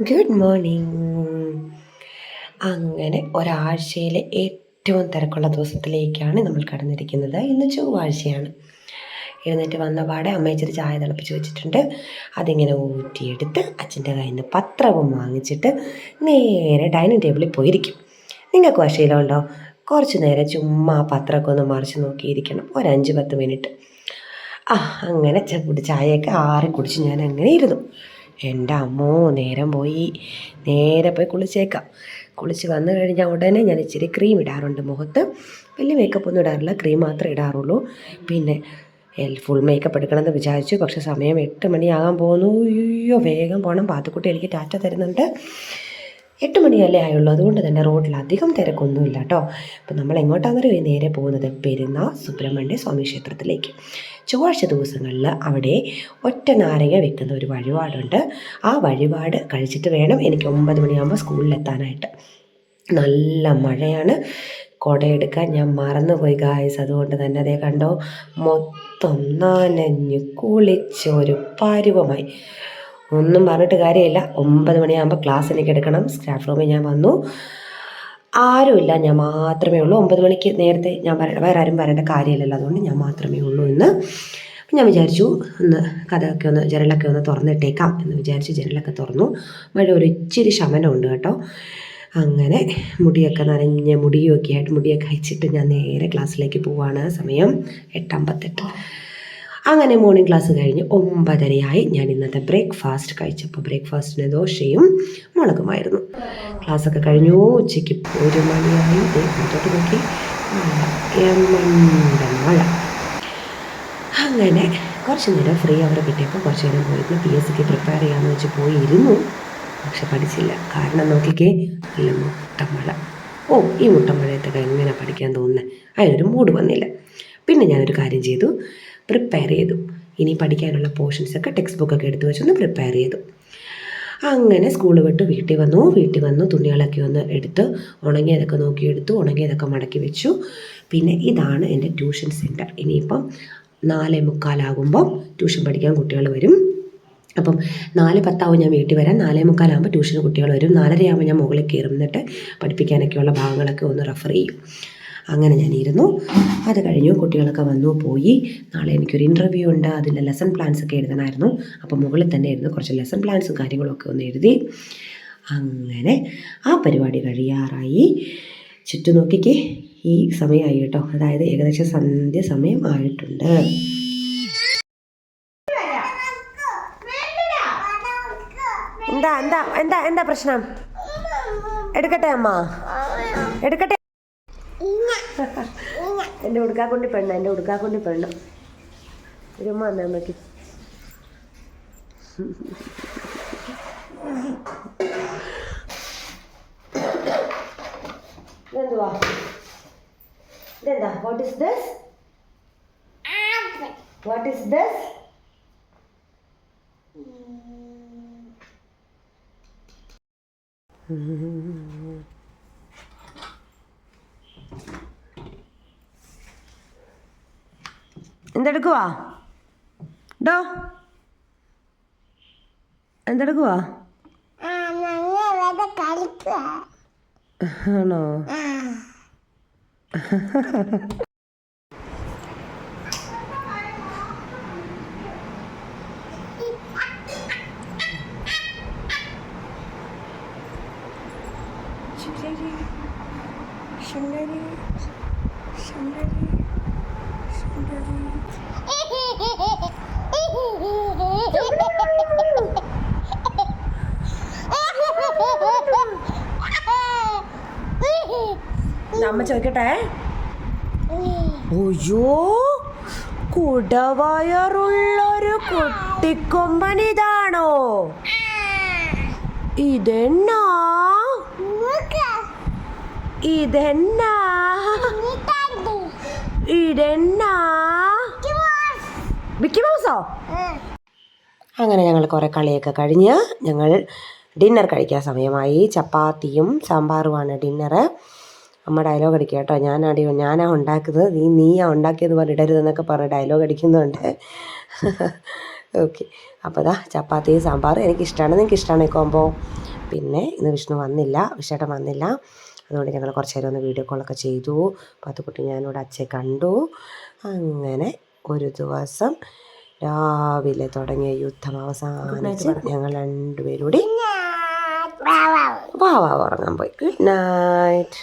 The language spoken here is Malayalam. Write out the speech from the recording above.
ഗുഡ് മോർണിംഗ് അങ്ങനെ ഒരാഴ്ചയിലെ ഏറ്റവും തിരക്കുള്ള ദിവസത്തിലേക്കാണ് നമ്മൾ കടന്നിരിക്കുന്നത്. ഇന്ന് ചൊവ്വാഴ്ചയാണ്. എഴുന്നേറ്റ് വന്ന പാടെ അമ്മയച്ചൊരു ചായ തിളപ്പിച്ച് വെച്ചിട്ടുണ്ട്. അതിങ്ങനെ ഊറ്റിയെടുത്ത് അച്ഛന്റെ കയ്യിൽ നിന്ന് പത്രവും വാങ്ങിച്ചിട്ട് നേരെ ഡൈനിങ് ടേബിളിൽ പോയിരിക്കും. നിങ്ങൾക്ക് വശയിലുണ്ടോ? കുറച്ച് നേരം ചുമ്മാ പത്രമൊക്കെ ഒന്ന് മറിച്ച് നോക്കിയിരിക്കണം. ഒരു അഞ്ച് പത്ത് മിനിറ്റ്. ആ അങ്ങനെ ചൂട് ചായയൊക്കെ ആറി കുടിച്ച് ഞാൻ അങ്ങനെ ഇരുന്നു. എന്റെ അമ്മോ നേരം പോയി. നേരെ പോയി കുളിച്ചേക്കാം. കുളിച്ച് വന്നു കഴിഞ്ഞാൽ ഉടനെ ഞാൻ ഇച്ചിരി ക്രീം ഇടാറുണ്ട് മുഖത്ത്. വലിയ മേക്കപ്പ് ഒന്നും ഇടാറില്ല ക്രീം മാത്രമേ ഇടാറുള്ളൂ. പിന്നെ ഫുൾ മേക്കപ്പ് എടുക്കണമെന്ന് വിചാരിച്ചു. പക്ഷേ സമയം എട്ട് മണിയാകാൻ പോകുന്നു. അയ്യോ വേഗം പോകണം പാത്തുക്കുട്ടി എനിക്ക് ടാറ്റ തരുന്നുണ്ട്. എട്ട് മണിയല്ലേ ആയുള്ളൂ. അതുകൊണ്ട് തന്നെ റോഡിൽ അധികം തിരക്കൊന്നുമില്ല കേട്ടോ. അപ്പം നമ്മൾ എങ്ങോട്ടാണെന്നറിയോ നേരെ പോകുന്നത്? പെരുന്നാൾ സുബ്രഹ്മണ്യ സ്വാമി ക്ഷേത്രത്തിലേക്ക്. ചൊവ്വാഴ്ച ദിവസങ്ങളിൽ അവിടെ ഒറ്റ നാരങ്ങ വെക്കുന്ന ഒരു വഴിപാടുണ്ട്. ആ വഴിപാട് കഴിച്ചിട്ട് വേണം എനിക്ക് ഒമ്പത് മണിയാകുമ്പോൾ സ്കൂളിലെത്താനായിട്ട്. നല്ല മഴയാണ്. കുടയെടുക്കാൻ ഞാൻ മറന്നുപോയി ഗായസ് അതുകൊണ്ട് തന്നെ അതേ കണ്ടോ? മൊത്തം നനഞ്ഞ് കുളിച്ചൊരു പരുവമായി. ഒന്നും പറഞ്ഞിട്ട് കാര്യമില്ല. ഒമ്പത് മണിയാകുമ്പോൾ ക്ലാസ് എനിക്ക് എടുക്കണം സ്റ്റാഫ് റൂമിൽ ഞാൻ വന്നു. ആരുമില്ല. ഞാൻ മാത്രമേ ഉള്ളൂ. ഒമ്പത് മണിക്ക് നേരത്തെ ഞാൻ പറയണ്ട വേറെ ആരും പറയേണ്ട കാര്യമില്ലല്ലോ. അതുകൊണ്ട് ഞാൻ മാത്രമേ ഉള്ളൂ എന്ന് ഞാൻ വിചാരിച്ചു ഒന്ന് കഥയൊക്കെ ഒന്ന് ജനലൊക്കെ ഒന്ന് തുറന്നിട്ടേക്കാം എന്ന് വിചാരിച്ച് ജനലൊക്കെ തുറന്നു. മഴ ഒരു ഇച്ചിരി ശമനമുണ്ട് കേട്ടോ. അങ്ങനെ മുടിയൊക്കെ നനഞ്ഞ മുടിയൊക്കെ ആയിട്ട് മുടിയൊക്കെ അയച്ചിട്ട് ഞാൻ നേരെ ക്ലാസ്സിലേക്ക് പോവാണ്. സമയം എട്ടമ്പത്തെട്ട്. അങ്ങനെ മോർണിംഗ് ക്ലാസ് കഴിഞ്ഞ് ഒമ്പതരയായി ഞാൻ ഇന്നത്തെ ബ്രേക്ക്ഫാസ്റ്റ് കഴിച്ചപ്പോൾ ബ്രേക്ക്ഫാസ്റ്റിന് ദോശയും മുളകുമായിരുന്നു. ക്ലാസ്സൊക്കെ കഴിഞ്ഞു ഉച്ചയ്ക്ക് ഒരു മണിയായി. തൊട്ട് നോക്കി. മഴ അങ്ങനെ കുറച്ച് നേരം ഫ്രീ അവർ കിട്ടിയപ്പോൾ കുറച്ച് നേരം പോയിരുന്നു. പി എസ് സിക്ക് പ്രിപ്പയർ ചെയ്യാമെന്ന് വെച്ച് പോയിരുന്നു. പക്ഷെ പഠിച്ചില്ല. കാരണം നോക്കിക്കേ നല്ല മുട്ടമഴ. ഓ ഈ മുട്ടമഴയത്തൊക്കെ എങ്ങനെ പഠിക്കാൻ തോന്നുന്നത് അതിനൊരു മൂഡ് വന്നില്ല. പിന്നെ ഞാനൊരു കാര്യം ചെയ്തു. പ്രിപ്പയർ ചെയ്തു. ഇനി പഠിക്കാനുള്ള പോർഷൻസൊക്കെ ടെക്സ്റ്റ് ബുക്കൊക്കെ എടുത്തു വെച്ചൊന്ന് പ്രിപ്പയർ ചെയ്തു. അങ്ങനെ സ്കൂൾ വിട്ട് വീട്ടിൽ വന്നു. വീട്ടിൽ വന്നു തുണികളൊക്കെ ഒന്ന് എടുത്ത് ഉണങ്ങിയതൊക്കെ നോക്കിയെടുത്തു ഉണങ്ങിയതൊക്കെ മടക്കി വെച്ചു. പിന്നെ ഇതാണ് എന്റെ ട്യൂഷൻ സെന്റർ ഇനിയിപ്പം നാലേ മുക്കാലാകുമ്പോൾ ട്യൂഷൻ പഠിക്കാൻ കുട്ടികൾ വരും. അപ്പം നാല് പത്താവും ഞാൻ വീട്ടിൽ വരാം നാലേ മുക്കാലാകുമ്പോൾ ട്യൂഷന് കുട്ടികൾ വരും. നാലരയാകുമ്പോൾ ഞാൻ മുകളിൽ കയറും. എന്നിട്ട് പഠിപ്പിക്കാനൊക്കെയുള്ള ഭാഗങ്ങളൊക്കെ ഒന്ന് റെഫർ ചെയ്യും. അങ്ങനെ ഞാനിരുന്നു. അത് കഴിഞ്ഞു കുട്ടികളൊക്കെ വന്നു പോയി. നാളെ എനിക്കൊരു ഇന്റർവ്യൂ ഉണ്ട്. അതിന്റെ ലെസൺ പ്ലാൻസ് ഒക്കെ എഴുതണമായിരുന്നു. അപ്പോൾ മുകളിൽ തന്നെ ഇരുന്ന് കുറച്ച് ലെസൺ പ്ലാൻസും കാര്യങ്ങളൊക്കെ ഒന്ന് എഴുതി. അങ്ങനെ ആ പരിപാടി കഴിയാറായി. ചുറ്റും നോക്കിക്കേ ഈ സമയമായി കേട്ടോ. അതായത് ഏകദേശം സന്ധ്യ സമയം ആയിട്ടുണ്ട്. എന്താ എന്താ എന്താ എന്താ പ്രശ്നം? എടുക്കട്ടെ അമ്മ? എടുക്കട്ടെ എന്റെ ഉടുക്കാക്കുണ്ടി പെണ്ണ് എന്റെ ഉടുക്കാക്കുണ്ടി പെണ്ണ്. ഒരുമ്മ വന്നേ അമ്മയ്ക്ക് ഇതെന്തുവാ? ഇതെന്താ? What is this what is this എന്തെടുക്കുവാ? ഡോ. എന്തെടുക്കുവാ? ആണോ? ശരി. ശരി. ശരി. അമ്മ ചോദിക്കട്ടെ അയ്യോ കുടവയറുള്ളൊരു കുട്ടിക്കൊമ്പൻ ഇതാണോ ഇതെന്നാ ഇതെന്നാ മൗസോ? അങ്ങനെ ഞങ്ങൾ കുറേ കളിയൊക്കെ കഴിഞ്ഞ് ഞങ്ങൾ ഡിന്നർ കഴിക്കാൻ സമയമായി. ചപ്പാത്തിയും സാമ്പാറുമാണ് ഡിന്നറ്. അമ്മ ഡയലോഗ് അടിക്കുക കേട്ടോ. ഞാൻ അടി ഞാനാ ഉണ്ടാക്കുന്നത്. നീ നീയാ ഉണ്ടാക്കിയത് പോലെ ഇടരുതെന്നൊക്കെ പറഞ്ഞ് ഡയലോഗ് അടിക്കുന്നുണ്ട്. ഓക്കെ അപ്പോൾ അതാ ചപ്പാത്തി സാമ്പാർ എനിക്കിഷ്ടമാണ് നിങ്ങൾക്ക് ഇഷ്ടമാണ് ഈ കോമ്പോ പിന്നെ ഇന്ന് വിഷ്ണു വന്നില്ല. വിഷേട്ടൻ വന്നില്ല. അതുകൊണ്ട് ഞങ്ങൾ കുറച്ച് നേരം ഒന്ന് വീഡിയോ കോളൊക്കെ ചെയ്തു. പത്തുക്കുട്ടി ഞാനിവിടെ അച്ഛയെ കണ്ടു. അങ്ങനെ ഒരു ദിവസം രാവിലെ തുടങ്ങിയ യുദ്ധം അവസാനിച്ച് ഞങ്ങൾ രണ്ടുപേരും കൂടി ഉറങ്ങാൻ പോയി. Good night